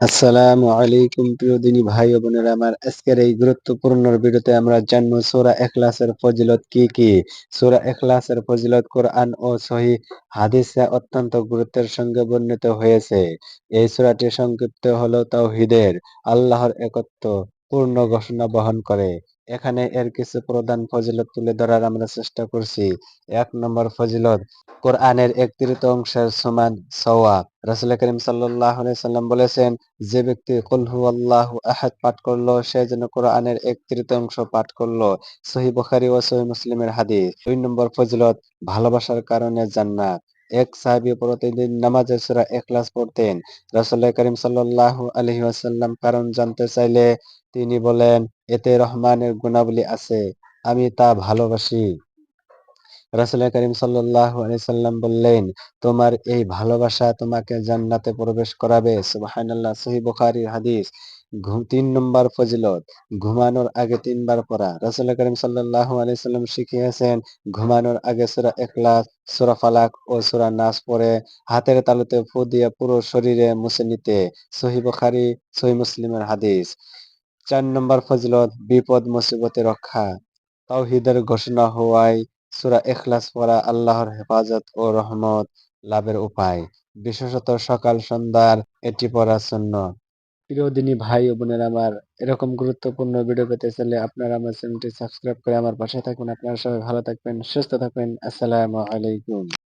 আসসালামু আলাইকুম প্রিয় দিনী ভাই ও বোনেরা, আমার আজকের এই গুরুত্বপূর্ণ ভিডিওতে আমরা জানব সূরা ইখলাসের ফজিলত কি কি? সূরা ইখলাসের ফজিলত কোরআন ও সহি হাদিসে অত্যন্ত গুরুত্বের সঙ্গে বর্ণিত হয়েছে। এই সূরাটি সংক্ষিপ্ত হলো তাওহীদের, আল্লাহর একত্ব। পূর্ণ ঘোষণা বহন করে। এখানে এর কিছু প্রধান ফজিলত তুলে ধরার আমরা চেষ্টা করছি। এক নম্বর ফজিলত, কোরআনের এক তৃতীয়াংশের সমান সওয়াব। রাসূল করিম সাল্লাম বলেছেন, যে ব্যক্তি কুল হুয়াল্লাহু আহাদ পাঠ করল, সে যেন কোরআনের এক তৃতীয়াংশ পাঠ করল। সহি বুখারী ও সহি মুসলিমের হাদিস। দুই নম্বর ফজিলত, ভালোবাসার কারণে জান্নাত। এক সাহাবী প্রতিদিন নামাজে সূরা ইখলাস পড়তেন। রাসূল করিম সাল্লাল্লাহু আলাইহি ওয়াসাল্লাম কারণ জানতে চাইলে তিনি বলেন, এতে রহমানের গুণাবলী আছে, আমি তা ভালোবাসি। রাসূল করিম সাল্লাল্লাহু আলাইহি সাল্লাম বললেন, তোমার এই ভালোবাসা তোমাকে জান্নাতে প্রবেশ করাবে। সুবহানাল্লাহ, সহিহ বুখারীর হাদিস। তিন নম্বর ফজিলত, ঘুমানোর আগে তিনবার পড়া। রাসূল করিম সাল্লাল্লাহু আলাইহি সাল্লাম শিখিয়েছেন, ঘুমানোর আগে সূরা ইখলাস, সূরা ফালাক ও সূরা নাস পড়ে, হাতের তালুতে ফু দিয়ে পুরো শরীরে মুছে নিতে। সহিহ বুখারী, সহিহ মুসলিমের হাদিস। চার নম্বর ফজিলত, বিপদ মুসিবতে রক্ষা। তাওহীদের ঘোষণা হওয়ায় সূরা ইখলাস পড়া আল্লাহর হেফাজত ও রহমত লাভের উপায়। বিশেষত সকাল, সন্ধ্যার এটি পড়ার জন্য প্রিয় দিনী ভাই ও বোনেরা আমার এরকম গুরুত্বপূর্ণ ভিডিও পেতে চাইলে আপনারা আমার চ্যানেলটি সাবস্ক্রাইব করে আমার পাশে থাকবেন আপনারা সবাই ভালো থাকবেন, সুস্থ থাকবেন। আসসালামু আলাইকুম।